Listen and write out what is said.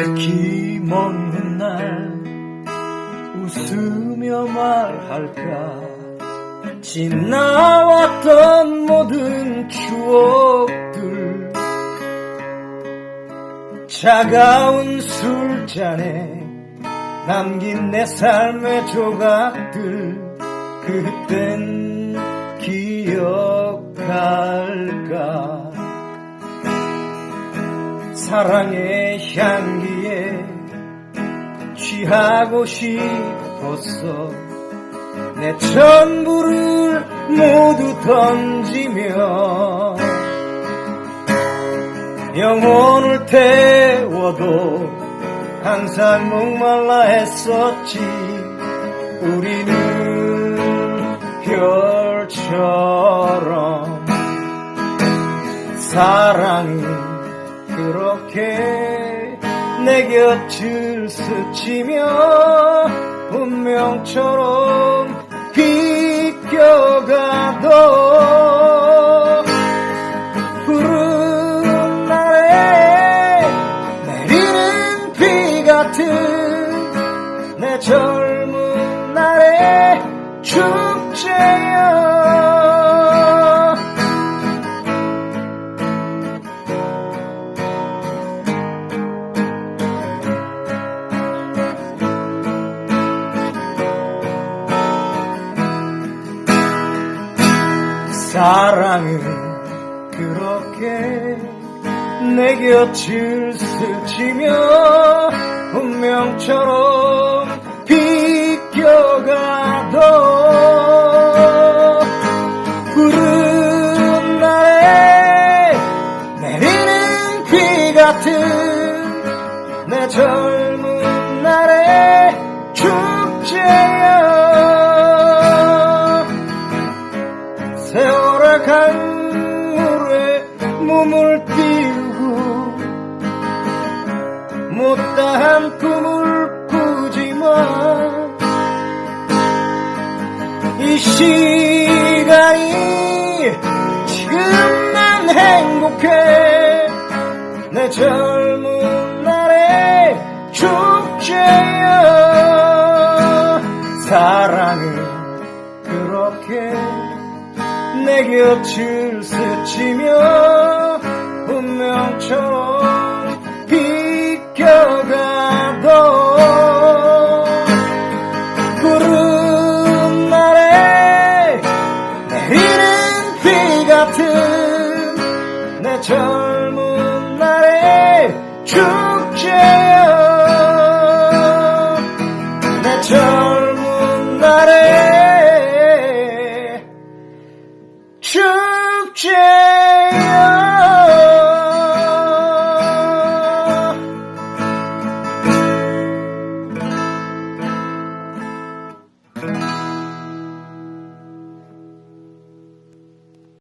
특히 먼날 웃으며 말할까? 지나왔던 모든 추억들 차가운 술잔에 남긴 내 삶의 조각들 그땐 기억할까 사랑의 향기에 취하고 싶었어. 내 전부를 모두 던지며 영혼을 태워도 항상 목말라 했었지. 우리는 별처럼 사랑이 그렇게 내 곁을 스치며 운명처럼 비껴가도 푸른 날에 내리는 비 같은 내 젊은 날의 축제 사랑은 그렇게 내 곁을 스치며 운명처럼 세월의 강물에 몸을 띄우고 못다한 꿈을 꾸지만 이 시간이 지금 난 행복해. 내 젊은 날의 축제여. 사랑은 그렇게 내 곁을 스치며 운명처럼 비껴가도 구름 아래 내리는 비 같은 내 젊은 날의 축제여. 내 젊은 날의 Cheers!